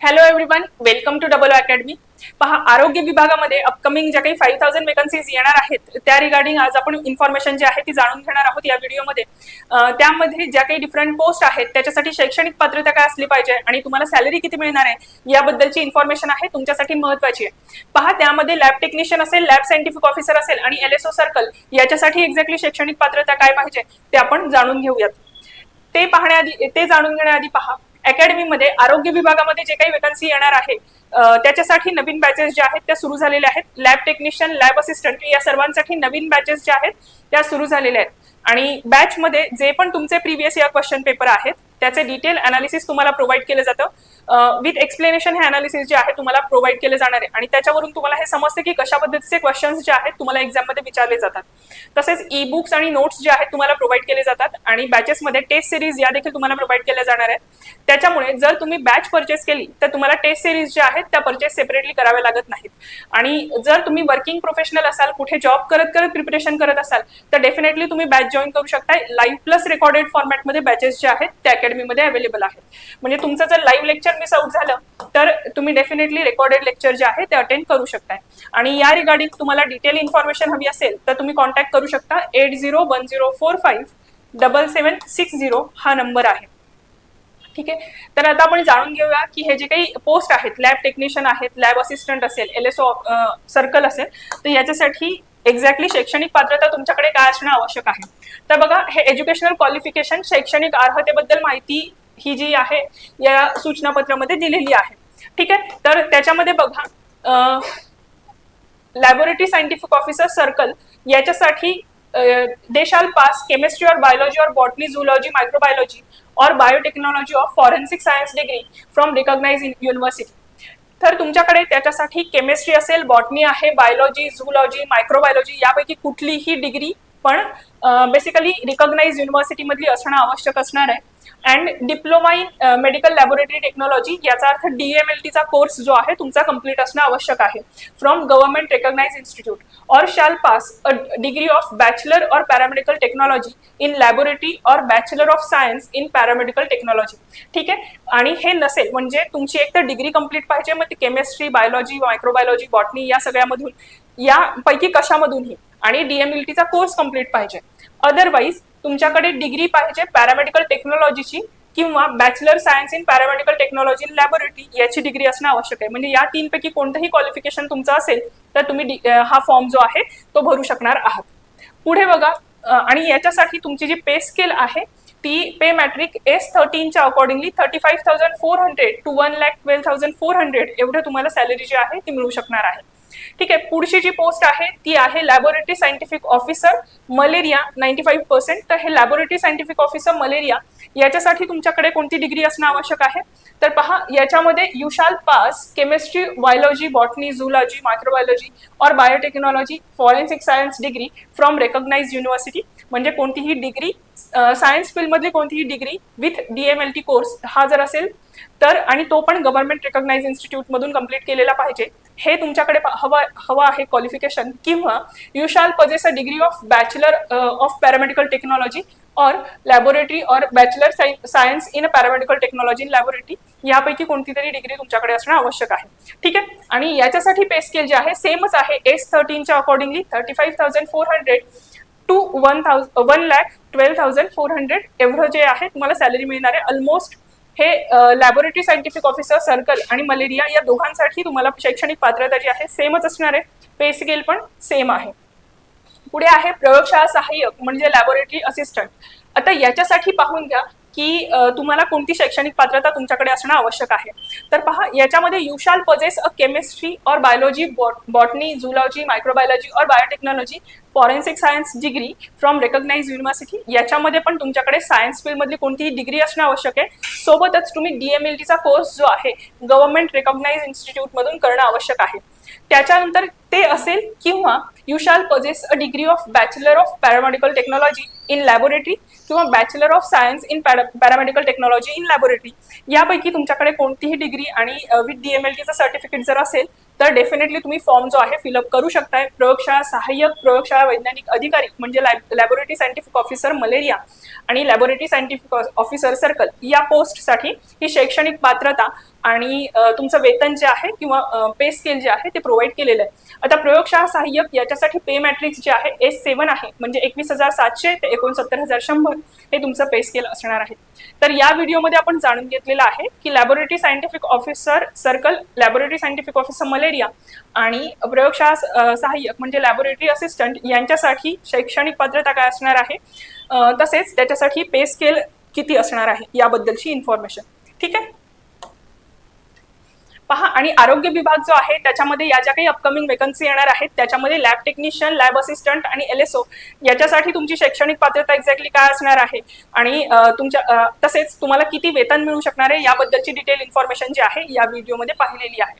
Hello everyone welcome to double academy पहा आरोग्य विभागामध्ये अपकमिंग ज्या काही फाईव्ह थाउजंड वेकन्सीज येणार आहेत त्या रिगार्डिंग आज आपण इन्फॉर्मेशन जे आहे ती जाणून घेणार आहोत या व्हिडिओमध्ये त्यामध्ये ज्या काही डिफरंट पोस्ट आहेत त्याच्यासाठी शैक्षणिक पात्रता काय असली पाहिजे आणि तुम्हाला सॅलरी किती मिळणार आहे याबद्दलची इन्फॉर्मेशन आहे तुमच्यासाठी महत्वाची आहे. पहा त्यामध्ये लॅब टेक्निशियन असेल लॅब सायंटिफिक ऑफिसर असेल आणि एल एस ओ सर्कल याच्यासाठी एक्झॅक्टली शैक्षणिक पात्रता काय पाहिजे ते आपण जाणून घेऊयात. ते पाहण्याआधी ते जाणून घेण्याआधी पहा अकॅडमीमध्ये आरोग्य विभागामध्ये जे काही वेकन्सी येणार आहे त्याच्यासाठी नवीन बॅचेस ज्या आहेत त्या सुरू झालेल्या आहेत. लॅब टेक्निशियन लॅब असिस्टंट या सर्वांसाठी नवीन बॅचेस ज्या आहेत त्या सुरू झालेल्या आहेत. आणि बॅचमध्ये जे पण तुमचे प्रिव्हियस इयर क्वेश्चन पेपर आहेत त्याचे डिटेल अनालिसिस तुम्हाला प्रोव्हाइड केलं जातं. विथ एक्सप्लेनेशन हे अनालिसिस जे आहे तुम्हाला प्रोव्हाइड केले जाणार. आहे आणि त्याच्यावरून तुम्हाला हे समजते की कशा पद्धतीचे क्वेश्चन्स जे आहेत तुम्हाला एक्झाममध्ये विचारले जातात. तसेच ई बुक्स आणि नोट्स जे आहेत तुम्हाला प्रोव्हाइड केले जातात. आणि बॅचेसमध्ये टेस्ट सिरीज या देखील तुम्हाला प्रोव्हाइड केल्या जाणार आहेत. त्याच्यामुळे जर तुम्ही बॅच परचेस केली तर तुम्हाला टेस्ट सिरीज ज्या आहेत त्या परचेस सेपरेटली कराव्या लागत नाहीत. आणि जर तुम्ही वर्किंग प्रोफेशनल असाल कुठे जॉब करत करत प्रिपरेशन करत असाल तर डेफिनेटली तुम्ही बॅच जॉईन करू शकता लाईव्ह प्लस रेकॉर्डेड फॉर्मॅटमध्ये बॅचेस जे आहेत त्या अकॅडमीमध्ये अवेलेबल आहेत. म्हणजे तुमचं जर लाईव्ह लेक्चर मिस आउट झालं तर तुम्ही डेफिनेटली रेकॉर्डेड लेक्चर जे आहे ते अटेंड करू शकताय. आणि या रिगार्डिंग तुम्हाला डिटेल इन्फॉर्मेशन हवी असेल तर तुम्ही कॉन्टॅक्ट करू शकता eight zero one zero four five double seven six zero हा नंबर आहे. ठीक आहे? तर आता आपण जाणून घेऊया की हे जे काही पोस्ट आहेत लॅब टेक्निशियन आहेत लॅब असिस्टंट असेल एल एस ओ सर्कल असेल तर याच्यासाठी एक्झॅक्टली शैक्षणिक पात्रता तुमच्याकडे काय असणं आवश्यक आहे? तर बघा हे एज्युकेशनल क्वालिफिकेशन शैक्षणिक अर्हतेबद्दल माहिती ही जी आहे या सूचनापत्रामध्ये दिलेली आहे. ठीक आहे? तर त्याच्यामध्ये बघा लॅबोरेटरी सायंटिफिक ऑफिसर सर्कल याच्यासाठी they shall pass chemistry or biology or botany zoology microbiology or biotechnology of forensic science degree from recognise university तर तुमच्याकडे त्याच्यासाठी केमिस्ट्री असेल बॉटनी आहे बायोलॉजी झूलॉजी मायक्रोबायोलॉजी यापैकी कुठलीही डिग्री पण बेसिकली रिकॉग्नाइज युनिव्हर्सिटीमधली असणं आवश्यक असणार आहे. And diploma in medical laboratory technology याचा अर्थ डीएमएलटीचा कोर्स जो आहे तुमचा कंप्लीट असणं आवश्यक आहे. From government recognise institute or shall pass a degree of bachelor or paramedical technology in laboratory or bachelor of science in paramedical technology ठीक आहे? आणि हे नसेल म्हणजे तुमची एक तर डिग्री कंप्लीट पाहिजे मग ती केमिस्ट्री बायोलॉजी मायक्रोबायोलॉजी बॉटनी या सगळ्यामधून यापैकी कशामधूनही. आणि डीएमएलटीचा कोर्स कंप्लीट पाहिजे. अदरवाईज तुमच्याकडे डिग्री पाहिजे पॅरामेडिकल टेक्नॉलॉजीची किंवा bachelor science in paramedical technology in laboratory याची डिग्री असणं आवश्यक आहे. म्हणजे या तीनपैकी कोणतंही क्वालिफिकेशन तुमचं असेल तर तुम्ही हा फॉर्म जो आहे तो भरू शकणार आहात. पुढे बघा आणि याच्यासाठी तुमची जी पे स्केल आहे ती pay matrix S थर्टीनच्या accordingly thirty five thousand four hundred to one lakh twelve thousand four hundred एवढं तुम्हाला सॅलरी जी आहे ती मिळू शकणार आहे. ठीक आहे पुढची जी पोस्ट आहे ती आहे laboratory scientific officer malaria ninety five percent तर हे लॅबोरेटरी सायंटिफिक ऑफिसर मलेरिया याच्यासाठी तुमच्याकडे कोणती डिग्री असणं आवश्यक आहे? तर पहा याच्यामध्ये you shall pass chemistry biology botany zoology microbiology or biotechnology forensic science degree from recognise university म्हणजे कोणतीही डिग्री सायन्स फील्डमधली कोणतीही डिग्री विथ डीएमएलटी कोर्स हा जर असेल तर आणि तो पण गव्हर्नमेंट रेकॉग्नाइज इन्स्टिट्यूटमधून कंप्लीट केलेला पाहिजे. हे तुमच्याकडे पा- हवा हवं आहे क्वालिफिकेशन किंवा you shall possess a degree of bachelor of paramedical technology or laboratory or bachelor science in paramedical technology in laboratory यापैकी कोणती तरी डिग्री तुमच्याकडे असणं आवश्यक आहे. ठीक आहे? आणि याच्यासाठी पे स्केल जे आहे सेमच आहे. S थर्टीनच्या accordingly thirty five thousand four hundred to one thousand one lakh twelve thousand four hundred एवढं जे आहे तुम्हाला सॅलरी मिळणार आहे. ऑलमोस्ट हे लॅबोरेटरी सायंटिफिक ऑफिसर सर्कल आणि मलेरिया या दोघांसाठी तुम्हाला शैक्षणिक पात्रता जी आहे सेमच असणार आहे. पे स्केल पण सेम आहे. पुढे आहे प्रयोगशाळा सहाय्यक म्हणजे लॅबोरेटरी असिस्टंट आता याच्यासाठी पाहून घ्या की तुम्हाला कोणती शैक्षणिक पात्रता तुमच्याकडे असणं आवश्यक आहे. तर पहा याच्यामध्ये you shall possess a chemistry or biology botany zoology microbiology or biotechnology forensic science degree from recognise university याच्यामध्ये पण तुमच्याकडे सायन्स फील्डमधली कोणतीही डिग्री असणं आवश्यक आहे. सोबतच तुम्ही डीएमएलटीचा कोर्स जो आहे गव्हर्नमेंट रेकॉग्नाइज इन्स्टिट्यूटमधून करणं आवश्यक आहे. त्याच्यानंतर ते असेल किंवा you shall possess a degree of bachelor of paramedical technology in laboratory किंवा bachelor of science in paramedical technology in laboratory यापैकी तुमच्याकडे कोणतीही डिग्री आणि विथ डीएमएलटीचं सर्टिफिकेट जर असेल तर डेफिनेटली तुम्ही फॉर्म जो आहे फिलअप करू शकताय. प्रयोगशाळा सहाय्यक प्रयोगशाळा वैज्ञानिक अधिकारी म्हणजे लॅबोरेटरी सायंटिफिक ऑफिसर मलेरिया आणि लॅबोरेटरी सायंटिफिक ऑफिसर सर्कल या पोस्टसाठी ही शैक्षणिक पात्रता आणि तुमचं वेतन जे आहे किंवा पे स्केल जे आहे ते प्रोव्हाइड केलेलं आहे. आता प्रयोगशाळा सहाय्यक याच्यासाठी पे मॅट्रिक्स जे आहे एस सेवन आहे. म्हणजे एकवीस हजार सातशे ते एकोणसत्तर हजार शंभर हे तुमचं पे स्केल असणार आहे. तर या व्हिडिओमध्ये आपण जाणून घेतलेलं आहे की laboratory scientific officer circle laboratory scientific officer malaria आणि प्रयोगशाळा सहाय्यक म्हणजे लॅबोरेटरी असिस्टंट यांच्यासाठी शैक्षणिक पात्रता काय असणार आहे? तसेच त्याच्यासाठी पे स्केल किती असणार आहे? याबद्दलची इन्फॉर्मेशन ठीक आहे? पहा आणि आरोग्य विभाग जो आहे त्याच्यामध्ये या ज्या काही अपकमिंग वेकन्सी येणार आहेत त्याच्यामध्ये लॅब टेक्निशियन लॅब असिस्टंट आणि एल एस ओ याच्यासाठी तुमची शैक्षणिक पात्रता एक्झॅक्टली काय असणार आहे? आणि तुमच्या तसेच तुम्हाला किती वेतन मिळू शकणार आहे याबद्दलची डिटेल इन्फॉर्मेशन जी आहे या व्हिडिओमध्ये पाहिलेली आहे.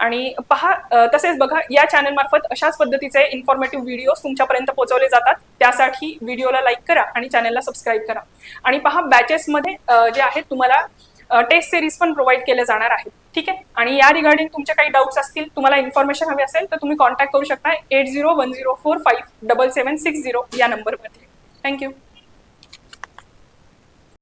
आणि पहा तसेच बघा या चॅनल मार्फत अशाच पद्धतीचे इन्फॉर्मेटिव्ह व्हिडिओज तुमच्यापर्यंत पोहोचवले जातात. त्यासाठी व्हिडिओला लाईक करा आणि चॅनलला सबस्क्राईब करा. आणि पहा बॅचेसमध्ये जे आहेत तुम्हाला टेस्ट सिरीज पण प्रोव्हाइड केले जाणार आहेत. ठीक आहे? आणि या रिगार्डिंग तुमचे काही डाऊट्स असतील तुम्हाला इन्फॉर्मेशन हवी असेल तर तुम्ही कॉन्टॅक्ट करू शकता eight zero one zero four five double seven six zero या नंबरमध्ये थँक्यू